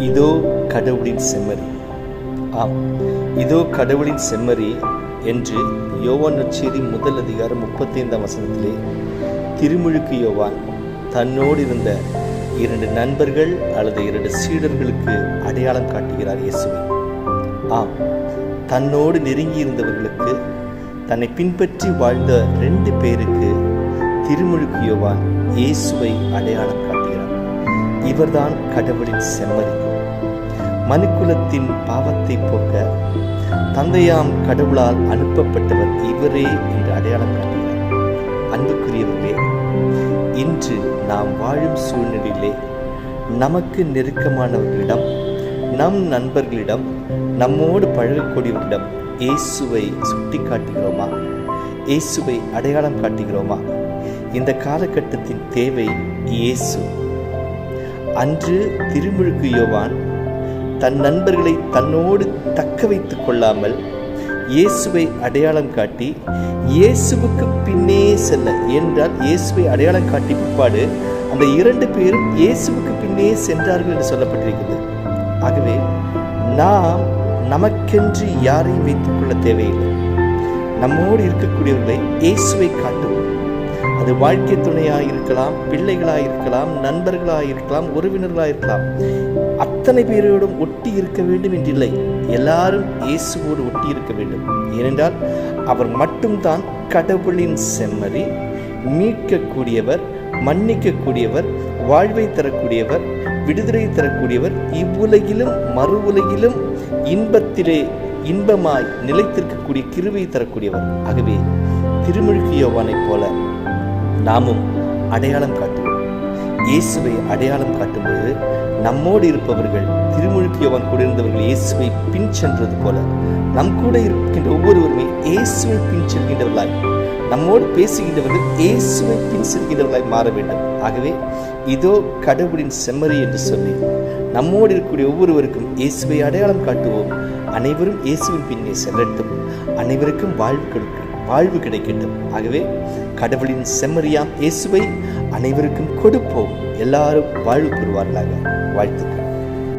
இதோ கடவுளின் செம்மறி. ஆம் இதோ கடவுளின் செம்மறி என்று யோவான் நச்சேரி முதல் அதிகாரம் முப்பத்தைந்தாம் வசனத்திலே திருமுழுக்கு யோவான் தன்னோடு இருந்த இரண்டு நண்பர்கள் அல்லது இரண்டு சீடர்களுக்கு அடையாளம் காட்டுகிறார் இயேசுவை. ஆம் தன்னோடு நெருங்கி இருந்தவர்களுக்கு தன்னை பின்பற்றி வாழ்ந்த ரெண்டு பேருக்கு திருமுழுக்கு யோவான் இயேசுவை அடையாளம் காட்டு இவர்தான் கடவுளின் செம்மறி மனுக்குலத்தின் பாவத்தை போக்க தந்தையாம் கடவுளால் அனுப்பப்பட்டவர் இவரே என்று அடையாளம் காட்டுகிறார் அன்புக்குரியவர்களே இன்று நாம் வாழும் சூழ்நிலையிலே நமக்கு நெருக்கமானவர்களிடம் நம் நண்பர்களிடம் நம்மோடு பழகக்கூடியவர்களிடம் இயேசுவை சுட்டி காட்டுகிறோமா இயேசுவை அடையாளம் காட்டுகிறோமா? இந்த காலகட்டத்தின் தேவை இயேசு. அன்று திருமுழுக்கு யோவான் தன் நண்பர்களை தன்னோடு தக்க வைத்துக் கொள்ளாமல் இயேசுவை அடையாளம் காட்டி இயேசுவுக்கு பின்னே செல்ல என்றால் இயேசுவை அடையாளம் காட்டி பிற்பாடு அந்த இரண்டு பேரும் இயேசுவுக்கு பின்னே சென்றார்கள் என்று சொல்லப்பட்டிருக்கிறது. ஆகவே நாம் நமக்கென்று யாரையும் வைத்துக் கொள்ள தேவையில்லை. நம்மோடு இருக்கக்கூடியவர்களை இயேசுவை காட்டுவோம். அது வாழ்க்கை துணையாக இருக்கலாம் பிள்ளைகளாக இருக்கலாம் நண்பர்களாக இருக்கலாம் உறவினர்களாக இருக்கலாம் அத்தனை பேரோடும் ஒட்டி இருக்க வேண்டும் என்றில்லை. எல்லாரும் இயேசுவோடு ஒட்டி இருக்க வேண்டும். ஏனென்றால் அவர் மட்டும்தான் கடவுளின் செம்மறி மீட்கக்கூடியவர் மன்னிக்கக்கூடியவர் வாழ்வை தரக்கூடியவர் விடுதலை தரக்கூடியவர் இவ்வுலகிலும் மறு உலகிலும் இன்பத்திலே இன்பமாய் நிலைத்திருக்கக்கூடிய கிருவை தரக்கூடியவர். ஆகவே திருமுழுக்கு யோவானைப் போல நாமும் அடையாளம் காட்டுவோம். இயேசுவை அடையாளம் காட்டும்போது நம்மோடு இருப்பவர்கள் திருமுழுக்கு அவன் கூட இருந்தவர்கள் இயேசுவை பின் சென்றது போல நம் கூட இருக்கின்ற ஒவ்வொருவருமே இயேசுவை பின் செல்கின்றவர்களாய் நம்மோடு பேசுகின்றவர்கள் இயேசுவை பின் செல்கின்றவர்களாய் மாற வேண்டும். ஆகவே இதோ கடவுளின் செம்மறி என்று சொல்லி நம்மோடு இருக்கக்கூடிய ஒவ்வொருவருக்கும் இயேசுவை அடையாளம் காட்டுவோம். அனைவரும் இயேசுவின் பின்னே செல்லட்டும். அனைவருக்கும் வாழ்வு கொடுக்கும் வாழ்வு கிடைக்கட்டும். ஆகவே கடவுளின் செம்மறியாம் இயேசுவை அனைவருக்கும் கொடுப்போம். எல்லாரும் வாழ்வு பெறுவார்களாக. வாழ்த்துக்கள்.